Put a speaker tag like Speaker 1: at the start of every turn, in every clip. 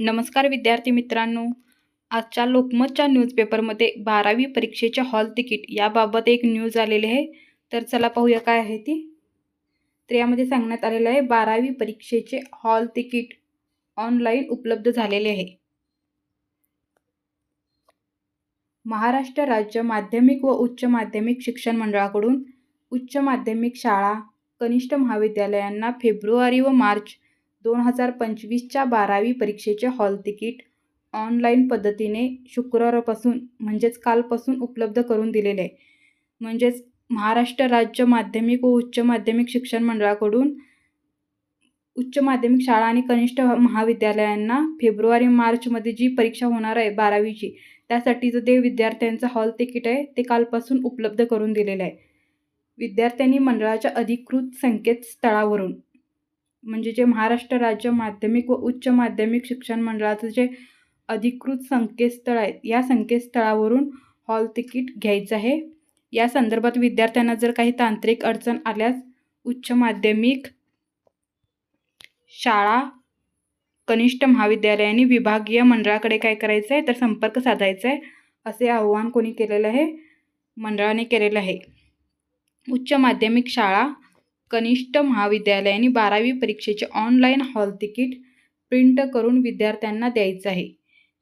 Speaker 1: नमस्कार विद्यार्थी मित्रांनो. आजच्या लोकमतच्या न्यूजपेपरमध्ये बारावी परीक्षेचे हॉल तिकीट याबाबत एक न्यूज आलेली आहे. तर चला पाहूया काय आहे ती. तर यामध्ये सांगण्यात आलेलं आहे बारावी परीक्षेचे हॉल तिकीट ऑनलाईन उपलब्ध झालेले आहे. महाराष्ट्र राज्य माध्यमिक व उच्च माध्यमिक शिक्षण मंडळाकडून उच्च माध्यमिक शाळा कनिष्ठ महाविद्यालयांना फेब्रुवारी व मार्च दोन हजार पंचवीसच्या बारावी परीक्षेचे हॉल तिकीट ऑनलाईन पद्धतीने शुक्रवारपासून म्हणजेच कालपासून उपलब्ध करून दिलेले. आहे म्हणजेच महाराष्ट्र राज्य माध्यमिक व उच्च माध्यमिक शिक्षण मंडळाकडून उच्च माध्यमिक शाळा आणि कनिष्ठ महाविद्यालयांना फेब्रुवारी मार्चमध्ये जी परीक्षा होणार आहे बारावीची त्यासाठीचं ते विद्यार्थ्यांचं हॉल तिकीट आहे ते कालपासून उपलब्ध करून दिलेलं आहे. विद्यार्थ्यांनी मंडळाच्या अधिकृत संकेतस्थळावरून म्हणजे जे महाराष्ट्र राज्य माध्यमिक व उच्च माध्यमिक शिक्षण मंडळाचं जे अधिकृत संकेतस्थळ आहे या संकेतस्थळावरून हॉल तिकीट घ्यायचं आहे. या संदर्भात विद्यार्थ्यांना जर काही तांत्रिक अडचण आल्यास उच्च माध्यमिक शाळा कनिष्ठ महाविद्यालयाने विभागीय मंडळाकडे काय करायचं आहे तर संपर्क साधायचा आहे असे आव्हान कोणी केलेलं आहे? मंडळाने केलेलं आहे. उच्च माध्यमिक शाळा कनिष्ठ महाविद्यालयाने बारावी परीक्षेचे ऑनलाईन हॉल तिकीट प्रिंट करून विद्यार्थ्यांना द्यायचं आहे.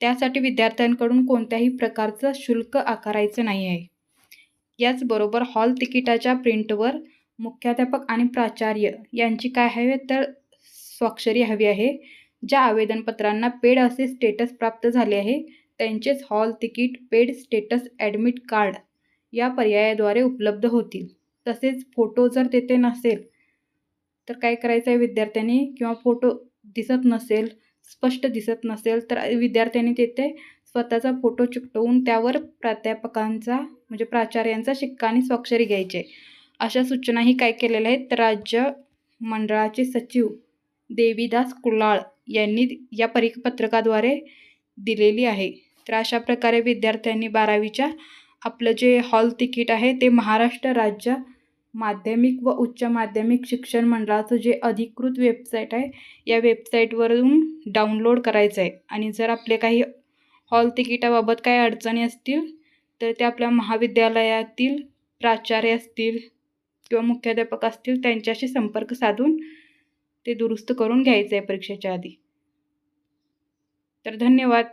Speaker 1: त्यासाठी विद्यार्थ्यांकडून कोणत्याही प्रकारचं शुल्क आकारायचं नाही आहे. याचबरोबर हॉल तिकिटाच्या प्रिंटवर मुख्याध्यापक आणि प्राचार्य यांची काय हवे तर स्वाक्षरी हवी आहे. ज्या आवेदनपत्रांना पेड असे स्टेटस प्राप्त झाले आहे त्यांचेच hall ticket paid status admit card या पर्यायाद्वारे उपलब्ध होतील. तसेच फोटो जर तेथे नसेल तर काय करायचं आहे विद्यार्थ्यांनी? किंवा फोटो दिसत नसेल स्पष्ट दिसत नसेल तर विद्यार्थ्यांनी तेथे स्वतःचा फोटो चिकटवून त्यावर प्राध्यापकांचा म्हणजे प्राचार्यांचा शिक्का आणि स्वाक्षरी घ्यायचे. अशा सूचनाही काय केलेल्या आहेत? तर राज्य मंडळाचे सचिव देवीदास कुलाळ यांनी या परिपत्रकाद्वारे दिलेली आहे. तर अशा प्रकारे विद्यार्थ्यांनी बारावीच्या आपलं जे हॉल तिकीट आहे ते महाराष्ट्र राज्य माध्यमिक व उच्च माध्यमिक शिक्षण मंडळाचं जे अधिकृत वेबसाईट आहे या वेबसाईटवरून डाउनलोड करायचं आहे. आणि जर आपले काही हॉल तिकिटाबाबत काही अडचणी असतील तर ते आपल्या महाविद्यालयातील प्राचार्य असतील किंवा मुख्याध्यापक असतील त्यांच्याशी संपर्क साधून ते दुरुस्त करून घ्यायचं आहे परीक्षेच्या आधी. तर धन्यवाद.